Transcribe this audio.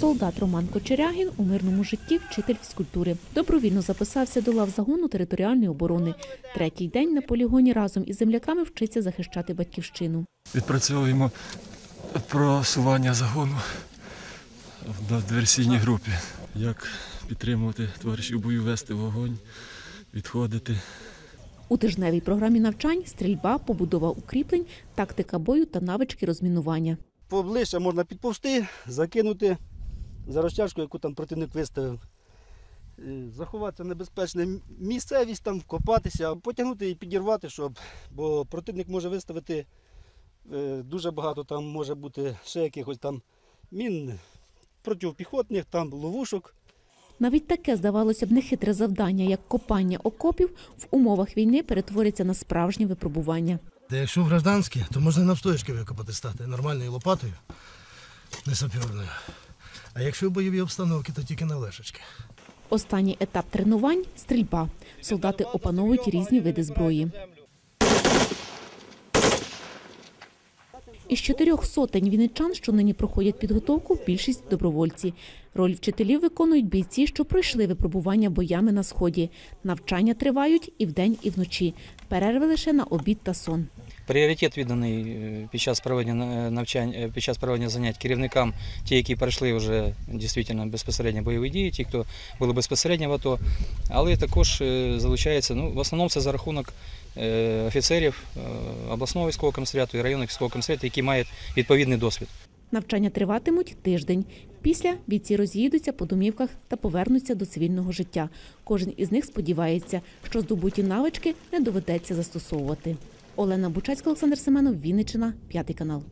Солдат Роман Кочерягін у мирному житті вчитель фізкультури. Добровільно записався до лав загону територіальної оборони. Третій день на полігоні разом із земляками вчиться захищати батьківщину. Відпрацьовуємо просування загону в диверсійній групі. Як підтримувати товаришів бою, вести вогонь, відходити. У тижневій програмі навчань стрільба, побудова укріплень, тактика бою та навички розмінування. Поближче можна підповзти, закинути за розтяжку, яку там противник виставив. Е, Заховати небезпечне місцевість, там вкопатися, потягнути і підірвати, щоб, бо противник може виставити е, дуже багато, там може бути ще якихось там мін протипіхотних, там ловушок. Навіть таке, здавалося б, нехитре завдання, як копання окопів, в умовах війни перетвориться на справжнє випробування. Та якщо в гражданські, то можна навстоячки викопати стати нормальною лопатою, не сапірною. А якщо в бойовій обстановці, то тільки на лешечки. Останній етап тренувань стрільба. Солдати опановують різні види зброї. Із чотирьох сотень вінничан, що нині проходять підготовку, більшість добровольці. Роль вчителів виконують бійці, що пройшли випробування боями на сході. Навчання тривають і вдень, і вночі. Перерви лише на обід та сон. Пріоритет відданий е, під час проведення навчань, е, під час проведення занять керівникам, ті, які пройшли вже дійсно безпосередньо бойові дії, ті, хто були безпосередньо в АТО, але також е, залучається, ну, в основному це за рахунок е, офіцерів е, обласного військового комісаріату і районного військового комісаріату, які мають відповідний досвід. Навчання триватимуть тиждень. Після бійці роз'їдуться по домівках та повернуться до цивільного життя. Кожен із них сподівається, що здобуті навички не доведеться застосовувати. Олена Бучацька, Олександр Семенов, Вінниччина, п'ятий канал.